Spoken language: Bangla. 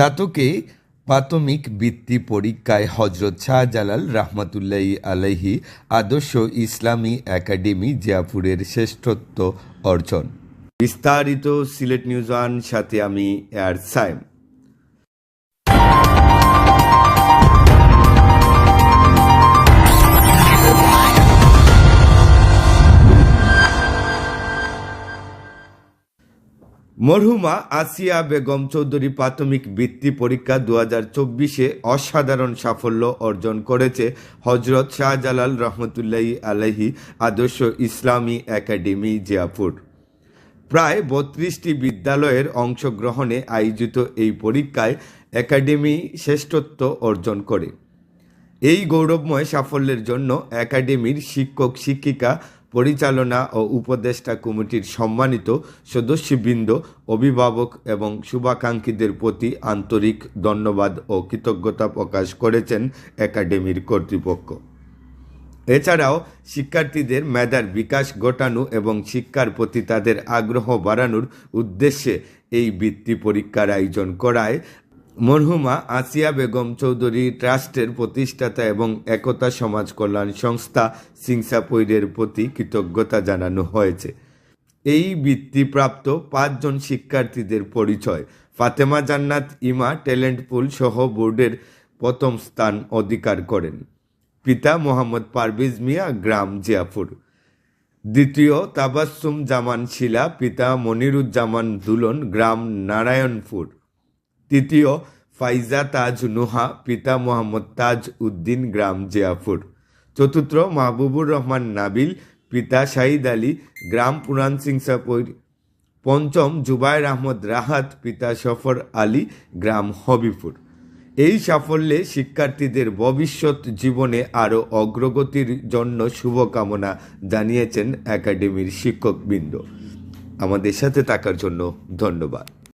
চাতকে প্রাথমিক বৃত্তি পরীক্ষায় হজরত শাহজালাল রহমতুল্লাহ আলাইহি আদর্শ ইসলামী একাডেমি জিয়াপুরের শ্রেষ্ঠত্ব অর্জন। বিস্তারিত সিলেট নিউজ ওয়ান, সাথে আমি এয়ার সাইম। মরহুমা আসিয়া বেগম চৌধুরী প্রাথমিক বৃত্তি পরীক্ষা দু হাজার চব্বিশে অসাধারণ সাফল্য অর্জন করেছে হজরত শাহজালাল রহমতুল্লাহি আলহি আদর্শ ইসলামী একাডেমি, জিয়াপুর। প্রায় বত্রিশটি বিদ্যালয়ের অংশগ্রহণে আয়োজিত এই পরীক্ষায় একাডেমি শ্রেষ্ঠত্ব অর্জন করে। এই গৌরবময় সাফল্যের জন্য একাডেমির শিক্ষক শিক্ষিকা পরিচালনা ও উপদেষ্টা কমিটির সম্মানিত সদস্যবৃন্দ, অভিভাবক এবং শুভাকাঙ্ক্ষীদের প্রতি আন্তরিক ধন্যবাদ ও কৃতজ্ঞতা প্রকাশ করেছেন একাডেমির কর্তৃপক্ষ। এছাড়াও শিক্ষার্থীদের মেধার বিকাশ ঘটানো এবং শিক্ষার প্রতি তাদের আগ্রহ বাড়ানোর উদ্দেশ্যে এই বৃত্তি পরীক্ষার আয়োজন করায় মরহুমা আসিয়া বেগম চৌধুরী ট্রাস্টের প্রতিষ্ঠাতা এবং একতা সমাজ কল্যাণ সংস্থা সিংসাপৈরের প্রতি কৃতজ্ঞতা জানানো হয়েছে। এই বৃত্তিপ্রাপ্ত পাঁচজন শিক্ষার্থীদের পরিচয়, ফাতেমা জান্নাত, ইমা, ট্যালেন্ট পুল সহ বোর্ডের প্রথম স্থান অধিকার করেন। পিতা মোহাম্মদ পারভেজ মিয়া, গ্রাম জিয়াপুর দ্বিতীয় তাবাসুম জামান শিলা, পিতা মনিরুজ্জামান দুলন, গ্রাম নারায়ণপুর। তৃতীয়, ফাইজা তাজ নুহা, পিতা মোহাম্মদ তাজ উদ্দিন গ্রাম জিয়াপুর চতুর্থ, মাহবুবুর রহমান নাবিল, পিতা শাহিদ আলী, গ্রাম পুরান সিংসাপুর। পঞ্চম, জুবাইর আহমদ রাহাত, পিতা সফর আলী, গ্রাম হবিপুর এই সাফল্যে শিক্ষার্থীদের ভবিষ্যৎ জীবনে আরও অগ্রগতির জন্য শুভকামনা জানিয়েছেন একাডেমির শিক্ষকবৃন্দ। আমাদের সাথে থাকার জন্য ধন্যবাদ।